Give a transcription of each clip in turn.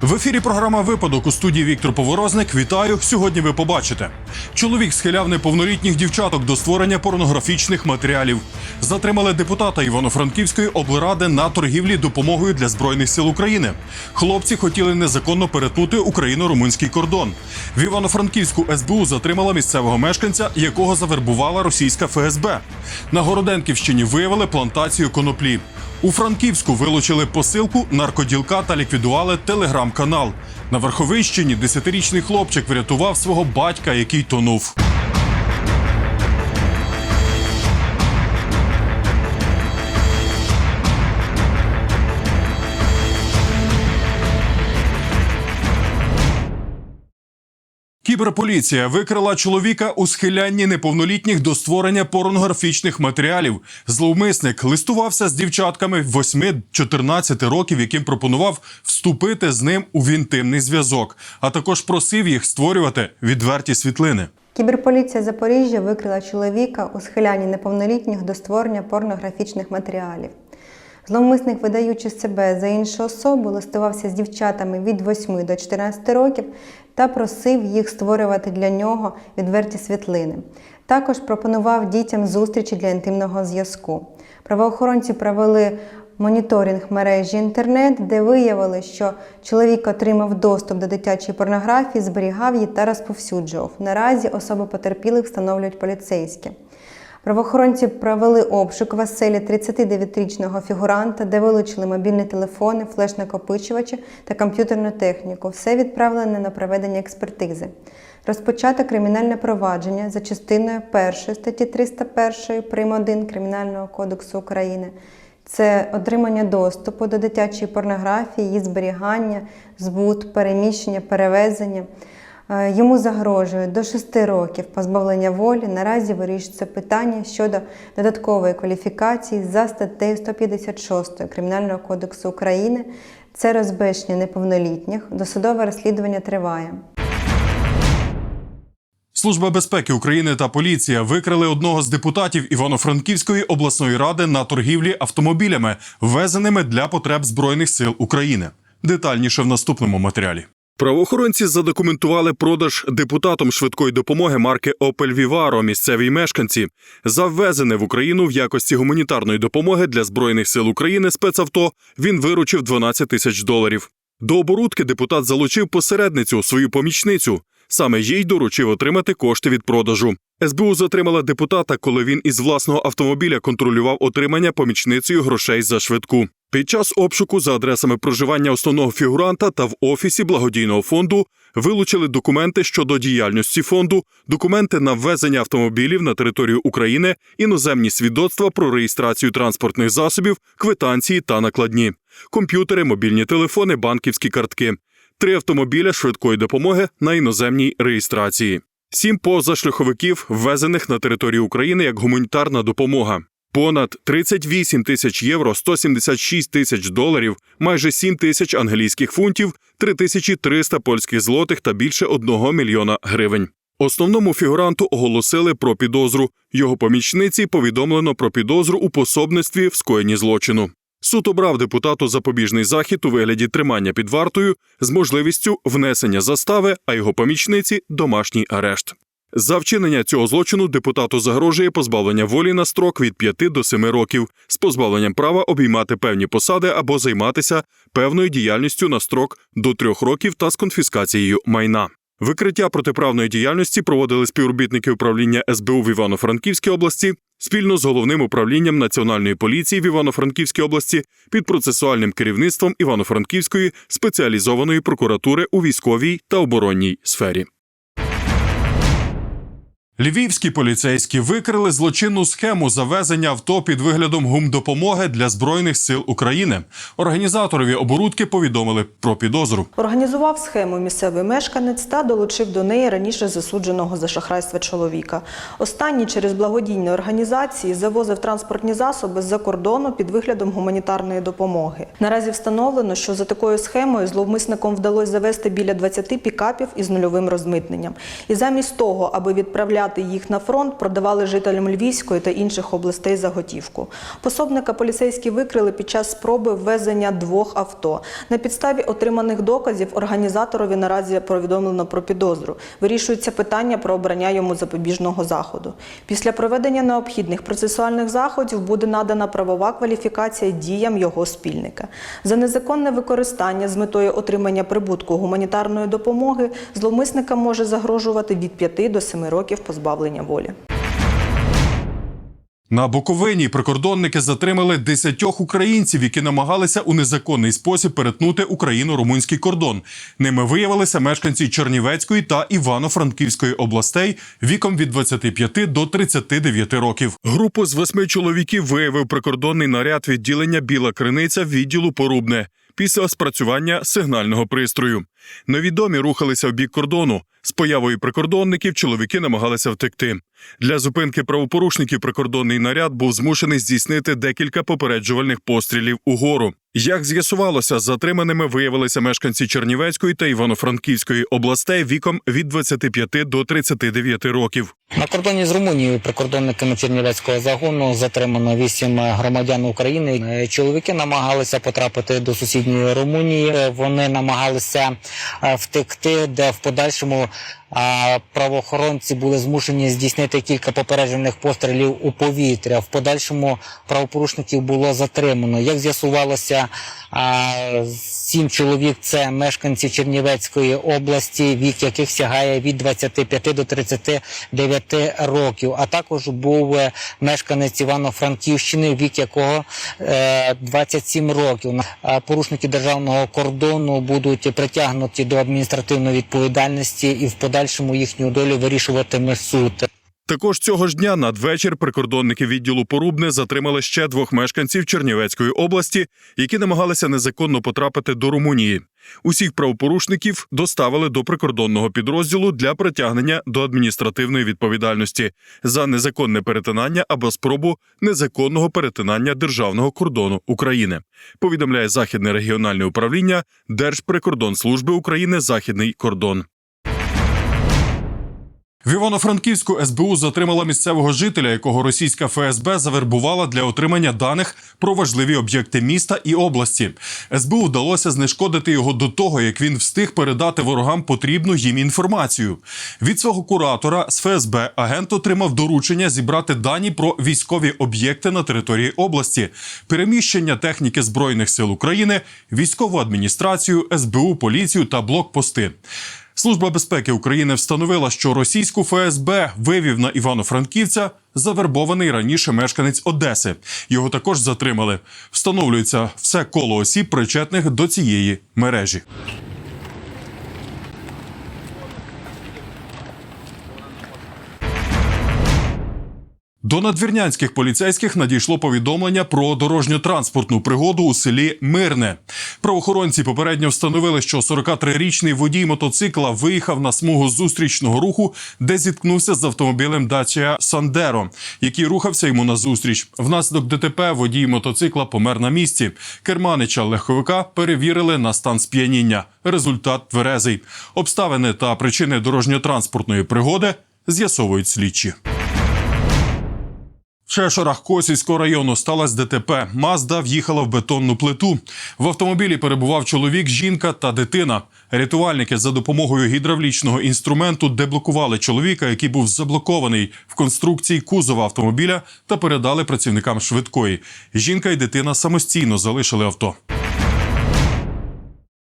В ефірі програма Випадок у студії Віктор Поворозник. Вітаю. Сьогодні ви побачите. Чоловік схиляв неповнолітніх дівчаток до створення порнографічних матеріалів. Затримали депутата Івано-Франківської облради на торгівлі допомогою для збройних сил України. Хлопці хотіли незаконно перетнути україно-румунський кордон. В Івано-Франківську СБУ затримала місцевого мешканця, якого завербувала російська ФСБ. На Городенківщині виявили плантацію коноплі. У Франківську вилучили посилку наркоділка та ліквідували телеграм-канал. На верховищині. десятирічний хлопчик врятував свого батька, який тонув. Кіберполіція викрила чоловіка у схилянні неповнолітніх до створення порнографічних матеріалів. Зловмисник листувався з дівчатками 8-14 років, яким пропонував вступити з ним у інтимний зв'язок, а також просив їх створювати відверті світлини. Кіберполіція Запоріжжя викрила чоловіка у схилянні неповнолітніх до створення порнографічних матеріалів. Зловмисник, видаючи себе за іншу особу, листувався з дівчатами від 8 до 14 років та просив їх створювати для нього відверті світлини. Також пропонував дітям зустрічі для інтимного зв'язку. Правоохоронці провели моніторинг мережі інтернет, де виявили, що чоловік отримав доступ до дитячої порнографії, зберігав її та розповсюджував. Наразі особи потерпілих встановлюють поліцейські. Правоохоронці провели обшук в оселі 39-річного фігуранта, де вилучили мобільні телефони, флеш-накопичувачі та комп'ютерну техніку. Все відправлено на проведення експертизи. Розпочато кримінальне провадження за частиною 1 статті 301 прим. 1 Кримінального кодексу України. Це отримання доступу до дитячої порнографії, її зберігання, збут, переміщення, перевезення. Е, Йому загрожує до 6 років позбавлення волі. Наразі вирішується питання щодо додаткової кваліфікації за статтею 156 Кримінального кодексу України. Це розбещення неповнолітніх. Досудове розслідування триває. Служба безпеки України та поліція викрили одного з депутатів Івано-Франківської обласної ради на торгівлі автомобілями, ввезеними для потреб збройних сил України. Детальніше в наступному матеріалі. Правоохоронці задокументували продаж депутатом швидкої допомоги марки Opel Vivaro місцевій мешканці за ввезене в Україну в якості гуманітарної допомоги для збройних сил України спецавто. Він виручив 12 тисяч доларів. До оборудки депутат залучив посередницю свою помічницю. Саме їй доручив отримати кошти від продажу. СБУ затримала депутата, коли він із власного автомобіля контролював отримання помічницею грошей за швидку. Під час обшуку за адресами проживання основного фігуранта та в офісі благодійного фонду вилучили документи щодо діяльності фонду, документи на ввезення автомобілів на територію України, іноземні свідоцтва про реєстрацію транспортних засобів, квитанції та накладні, комп'ютери, мобільні телефони, банківські картки, три автомобіля швидкої допомоги на іноземній реєстрації, сім позашляховиків, ввезених на територію України як гуманітарна допомога. Понад 38 тисяч євро, 176 тисяч доларів, майже 7 тисяч англійських фунтів, 3300 польських злотих та більше 1 мільйона гривень. Основному фігуранту оголосили про підозру. Його помічниці повідомлено про підозру у пособництві в скоєнні злочину. Суд обрав депутату запобіжний захід у вигляді тримання під вартою з можливістю внесення застави, а його помічниці домашній арешт. За вчинення цього злочину депутату загрожує позбавлення волі на строк від 5 до 7 років з позбавленням права обіймати певні посади або займатися певною діяльністю на строк до 3 років та з конфіскацією майна. Викриття протиправної діяльності проводили співробітники управління СБУ в Івано-Франківській області спільно з головним управлінням Національної поліції в Івано-Франківській області під процесуальним керівництвом Івано-Франківської спеціалізованої прокуратури у військовій та оборонній сфері. Львівські поліцейські викрили злочинну схему завезення авто під виглядом гумдопомоги для збройних сил України. Організаторові оборудки повідомили про підозру. Організував схему місцевий мешканець та долучив до неї раніше засудженого за шахрайство чоловіка. Останній через благодійні організації завозив транспортні засоби з-за кордону під виглядом гуманітарної допомоги. Наразі встановлено, що за такою схемою зловмисникам вдалося завести біля 20 пікапів із нульовим розмитненням. І замість того, аби відправляти відправляти їх на фронт, продавали жителям Львівської та інших областей за готівку. Пособника поліцейські викрили під час спроби ввезення двох авто. На підставі отриманих доказів організаторові наразі повідомлено про підозру. Вирішується питання про обрання йому запобіжного заходу. Після проведення необхідних процесуальних заходів буде надана правова кваліфікація діям його спільника. За незаконне використання з метою отримання прибутку гуманітарної допомоги зловмисника може загрожувати від 5 до 7 років позбавлення волі. На Буковині прикордонники затримали десятьох українців, які намагалися у незаконний спосіб перетнути україно-румунський кордон. Ними виявилися мешканці Чернівецької та Івано-Франківської областей віком від 25 до 39 років. Групу з восьми чоловіків виявив прикордонний наряд відділення Біла Криниця відділу Порубне після спрацювання сигнального пристрою. Невідомі рухалися в бік кордону. З появою прикордонників чоловіки намагалися втекти. Для зупинки правопорушників прикордонний наряд був змушений здійснити декілька попереджувальних пострілів угору. Як з'ясувалося, затриманими виявилися мешканці Чернівецької та Івано-Франківської областей віком від 25 до 39 років. На кордоні з Румунією прикордонниками Чернівецького загону затримано вісім громадян України. Е, Чоловіки намагалися потрапити до сусідньої Румунії. Е, Вони намагалися е, втекти, де в подальшому а, правоохоронці були змушені здійснити кілька попереджених пострілів у повітря. В подальшому правопорушників було затримано. Як з'ясувалося, сім чоловік це мешканці Чернівецької області, вік яких сягає від 25 до 39 років. А також був е, мешканець Івано-Франківщини, вік якого е, 27 років. А Порушники державного кордону будуть притягнуті до адміністративної відповідальності і в подальшому їхню долю вирішуватиме суд. Також цього ж дня надвечір прикордонники відділу Порубне затримали ще двох мешканців Чернівецької області, які намагалися незаконно потрапити до Румунії. Усіх правопорушників доставили до прикордонного підрозділу для притягнення до адміністративної відповідальності за незаконне перетинання або спробу незаконного перетинання державного кордону України. Повідомляє Західне регіональне управління Держприкордонслужби України Західний кордон. В Івано-Франківську СБУ затримала місцевого жителя, якого російська ФСБ завербувала для отримання даних про важливі об'єкти міста і області. СБУ вдалося знешкодити його до того, як він встиг передати ворогам потрібну їм інформацію. Від свого куратора з ФСБ агент отримав доручення зібрати дані про військові об'єкти на території області, переміщення техніки збройних сил України, військову адміністрацію, СБУ, поліцію та блокпости. Служба безпеки України встановила, що російську ФСБ вивів на Івано-Франківця завербований раніше мешканець Одеси. Його також затримали. Встановлюється все коло осіб, причетних до цієї мережі. До надвірнянських поліцейських надійшло повідомлення про дорожньо-транспортну пригоду у селі Мирне. Правоохоронці попередньо встановили, що 43-річний водій мотоцикла виїхав на смугу зустрічного руху, де зіткнувся з автомобілем Dacia Sandero, який рухався йому назустріч. Внаслідок ДТП водій мотоцикла помер на місці. Керманича легковика перевірили на стан сп'яніння. Результат тверезий. Обставини та причини дорожньо-транспортної пригоди з'ясовують слідчі. В Шешорах Косівського району сталося ДТП. Мазда в'їхала в бетонну плиту. В автомобілі перебував чоловік, жінка та дитина. Рятувальники за допомогою гідравлічного інструменту деблокували чоловіка, який був заблокований в конструкції кузова автомобіля, та передали працівникам швидкої. Жінка і дитина самостійно залишили авто.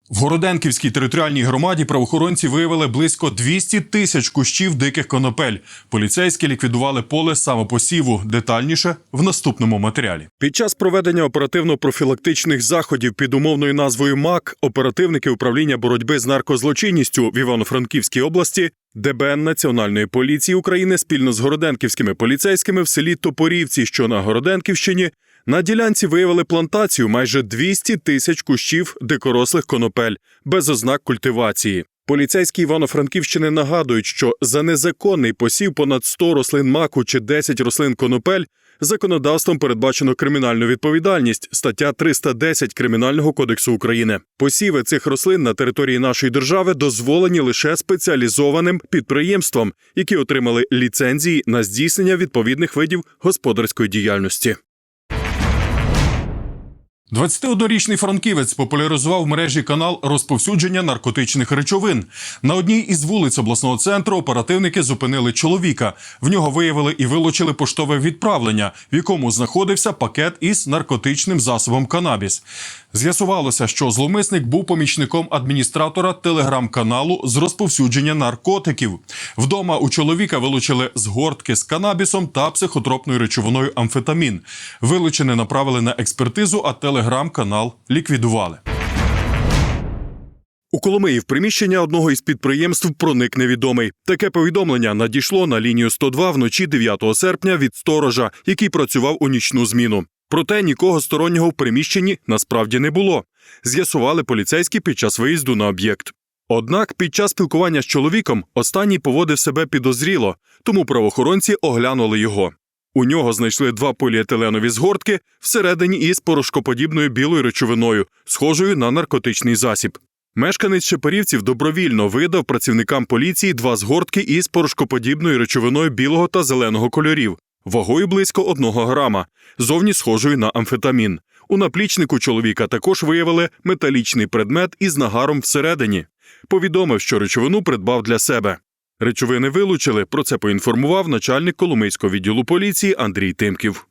В Городенківській територіальній громаді правоохоронці виявили близько 200 тисяч кущів диких конопель. Поліцейські ліквідували поле самопосіву. Детальніше в наступному матеріалі. Під час проведення оперативно-профілактичних заходів під умовною назвою МАК оперативники управління боротьби з наркозлочинністю в Івано-Франківській області. ДБН Національної поліції України спільно з городенківськими поліцейськими в селі Топорівці, що на Городенківщині, на ділянці виявили плантацію майже 200 тисяч кущів дикорослих конопель без ознак культивації. Поліцейські Івано-Франківщини нагадують, що за незаконний посів понад 100 рослин маку чи 10 рослин конопель Законодавством передбачено кримінальну відповідальність, стаття 310 Кримінального кодексу України. Посіви цих рослин на території нашої держави дозволені лише спеціалізованим підприємствам, які отримали ліцензії на здійснення відповідних видів господарської діяльності. 21-річний франківець популяризував в мережі канал розповсюдження наркотичних речовин. На одній із вулиць обласного центру оперативники зупинили чоловіка. В нього виявили і вилучили поштове відправлення, в якому знаходився пакет із наркотичним засобом канабіс. З'ясувалося, що зловмисник був помічником адміністратора телеграм-каналу з розповсюдження наркотиків. Вдома у чоловіка вилучили згортки з канабісом та психотропною речовиною амфетамін. Вилучене направили на експертизу, а телеграм-канал ліквідували. У Коломиї в приміщення одного із підприємств проник невідомий. Таке повідомлення надійшло на лінію 102 вночі 9 серпня від сторожа, який працював у нічну зміну. Проте нікого стороннього в приміщенні насправді не було. З'ясували поліцейські під час виїзду на об'єкт. Однак під час спілкування з чоловіком останній поводив себе підозріло, тому правоохоронці оглянули його. У нього знайшли два поліетиленові згортки всередині із порошкоподібною білою речовиною, схожою на наркотичний засіб. Мешканець Шепарівців добровільно видав працівникам поліції два згортки із порошкоподібною речовиною білого та зеленого кольорів, вагою близько одного грама, зовні схожою на амфетамін. У наплічнику чоловіка також виявили металічний предмет із нагаром всередині. Повідомив, що речовину придбав для себе. Речовини вилучили. Про це поінформував начальник Коломийського відділу поліції Андрій Тимків.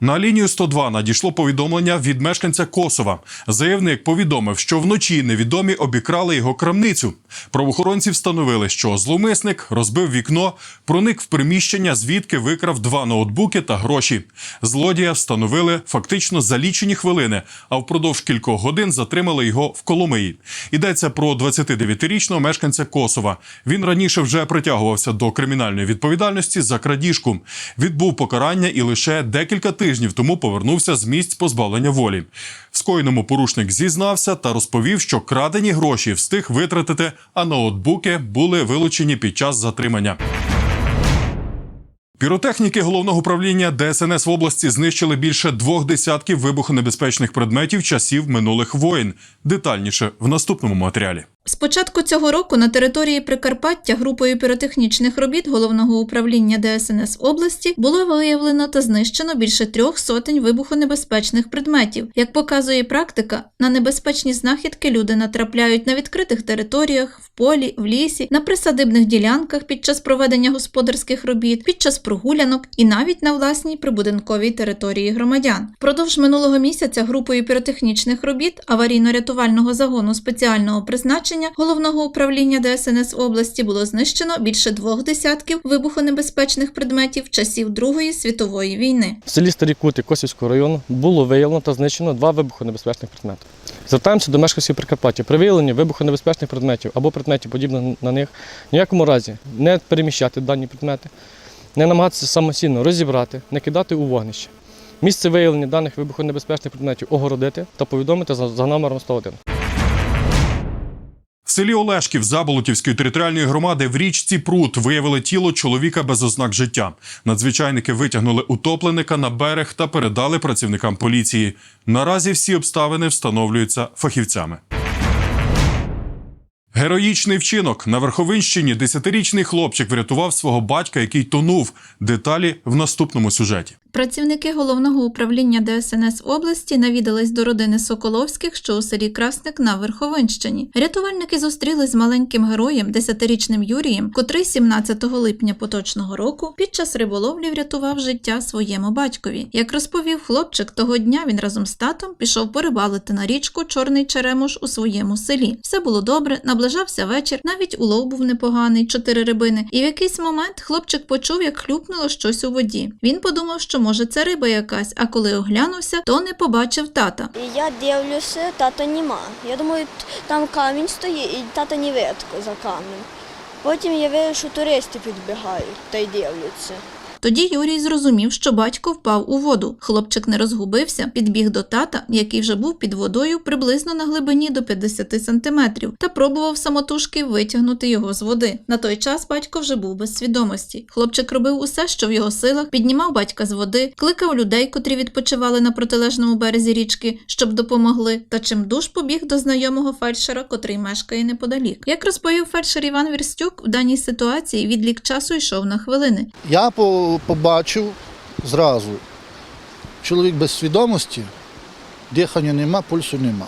На лінію 102 надійшло повідомлення від мешканця Косова. Заявник повідомив, що вночі невідомі обікрали його крамницю. Правоохоронці встановили, що зловмисник розбив вікно, проник в приміщення, звідки викрав два ноутбуки та гроші. Злодія встановили фактично за лічені хвилини, а впродовж кількох годин затримали його в Коломиї. Йдеться про 29-річного мешканця Косова. Він раніше вже притягувався до кримінальної відповідальності за крадіжку. Відбув покарання і лише декілька тижнів тому повернувся з місць позбавлення волі. В скоєному порушник зізнався та розповів, що крадені гроші встиг витратити, а ноутбуки були вилучені під час затримання. Піротехніки головного управління ДСНС в області знищили більше двох десятків вибухонебезпечних предметів часів минулих воєн. Детальніше в наступному матеріалі. З початку цього року на території Прикарпаття групою піротехнічних робіт головного управління ДСНС області було виявлено та знищено більше трьох сотень вибухонебезпечних предметів. Як показує практика, на небезпечні знахідки люди натрапляють на відкритих територіях, в полі, в лісі, на присадибних ділянках під час проведення господарських робіт, під час прогулянок і навіть на власній прибудинковій території громадян. Впродовж минулого місяця групою піротехнічних робіт аварійно-рятувального загону спеціального призначення головного управління ДСНС області було знищено більше двох десятків вибухонебезпечних предметів часів Другої світової війни. В селі Старі Кути Косівського району було виявлено та знищено два вибухонебезпечних предмети. Звертаємося до мешканців Прикарпаття. При виявленні вибухонебезпечних предметів або предметів, подібних на них, ніякому разі не переміщати дані предмети, не намагатися самостійно розібрати, не кидати у вогнище. Місце виявлення даних вибухонебезпечних предметів огородити та повідомити за номером 101. Селі Олешків Заболотівської територіальної громади в річці Прут виявили тіло чоловіка без ознак життя. Надзвичайники витягнули утопленика на берег та передали працівникам поліції. Наразі всі обставини встановлюються фахівцями. Героїчний вчинок на Верховинщині десятирічний хлопчик врятував свого батька, який тонув. Деталі в наступному сюжеті. Працівники головного управління ДСНС області навідались до родини Соколовських, що у селі Красник на Верховинщині. Рятувальники зустрілись з маленьким героєм, десятирічним Юрієм, котрий 17 липня поточного року під час риболовлі врятував життя своєму батькові. Як розповів хлопчик, того дня він разом з татом пішов порибалити на річку Чорний Черемуш у своєму селі. Все було добре, наближався вечір, навіть улов був непоганий, чотири рибини. І в якийсь момент хлопчик почув, як хлюпнуло щось у воді. Він подумав, що може це риба якась, а коли оглянувся, то не побачив тата. Я дивлюся, тата нема. Я думаю, там камінь стоїть, і тата не видко за камінь. Потім я вижу, що туристи підбігають та й дивляться. Тоді Юрій зрозумів, що батько впав у воду. Хлопчик не розгубився, підбіг до тата, який вже був під водою приблизно на глибині до 50 сантиметрів, та пробував самотужки витягнути його з води. На той час батько вже був без свідомості. Хлопчик робив усе, що в його силах, піднімав батька з води, кликав людей, котрі відпочивали на протилежному березі річки, щоб допомогли, та чимдуж побіг до знайомого фельдшера, котрий мешкає неподалік. Як розповів фельдшер Іван Вірстюк, в даній ситуації відлік часу йшов на хвилини. Я по- побачив зразу. Чоловік без свідомості, дихання нема, пульсу нема.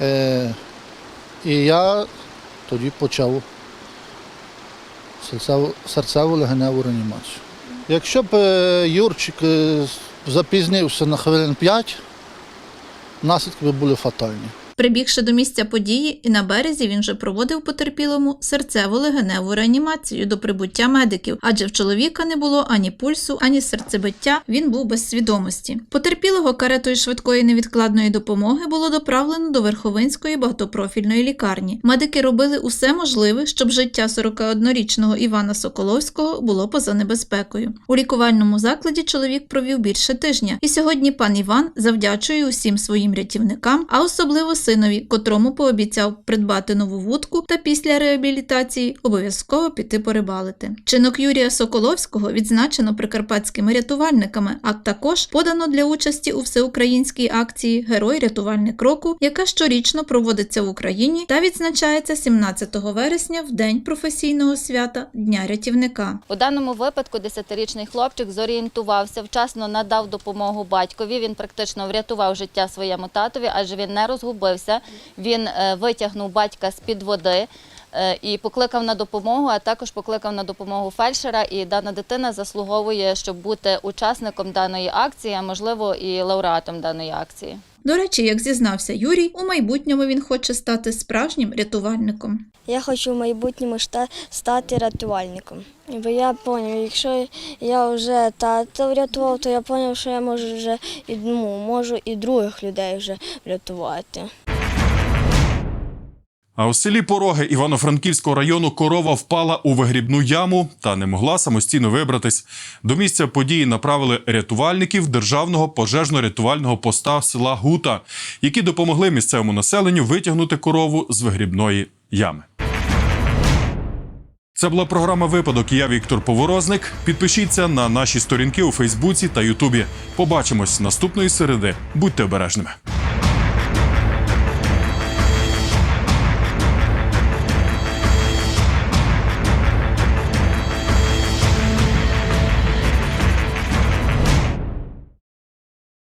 Е, і я тоді почав серцеву, легеневу реанімацію. Якщо б е, Юрчик е, запізнився на хвилин 5, наслідки б були фатальні. Прибігши до місця події, і на березі він вже проводив потерпілому серцево-легеневу реанімацію до прибуття медиків, адже в чоловіка не було ані пульсу, ані серцебиття, він був без свідомості. Потерпілого каретою швидкої невідкладної допомоги було доправлено до Верховинської багатопрофільної лікарні. Медики робили усе можливе, щоб життя 41-річного Івана Соколовського було поза небезпекою. У лікувальному закладі чоловік провів більше тижня, і сьогодні пан Іван завдячує усім своїм рятівникам, а особливо синові, котрому пообіцяв придбати нову вудку та після реабілітації обов'язково піти порибалити. Чинок Юрія Соколовського відзначено прикарпатськими рятувальниками, а також подано для участі у всеукраїнській акції Герой рятувальник року, яка щорічно проводиться в Україні та відзначається 17 вересня в день професійного свята Дня рятівника. У даному випадку 10-річний хлопчик зорієнтувався, вчасно надав допомогу батькові. Він практично врятував життя своєму татові, адже він не розгубився. Він е, витягнув батька з під води. е, І покликав на допомогу, а також покликав на допомогу фельдшера. І дана дитина заслуговує, щоб бути учасником даної акції, а можливо і лауреатом даної акції. До речі, як зізнався Юрій, у майбутньому він хоче стати справжнім рятувальником. Я хочу в майбутньому стати рятувальником. Бо я зрозумів, якщо я вже тата врятував, то я зрозумів, що я можу вже і ну, можу і других людей вже врятувати. А у селі Пороги Івано-Франківського району корова впала у вигрібну яму та не могла самостійно вибратись. До місця події направили рятувальників державного пожежно-рятувального поста села Гута, які допомогли місцевому населенню витягнути корову з вигрібної ями. Це була програма Випадок. Я Віктор Поворозник. Підпишіться на наші сторінки у Фейсбуці та Ютубі. Побачимось наступної середи. Будьте обережними.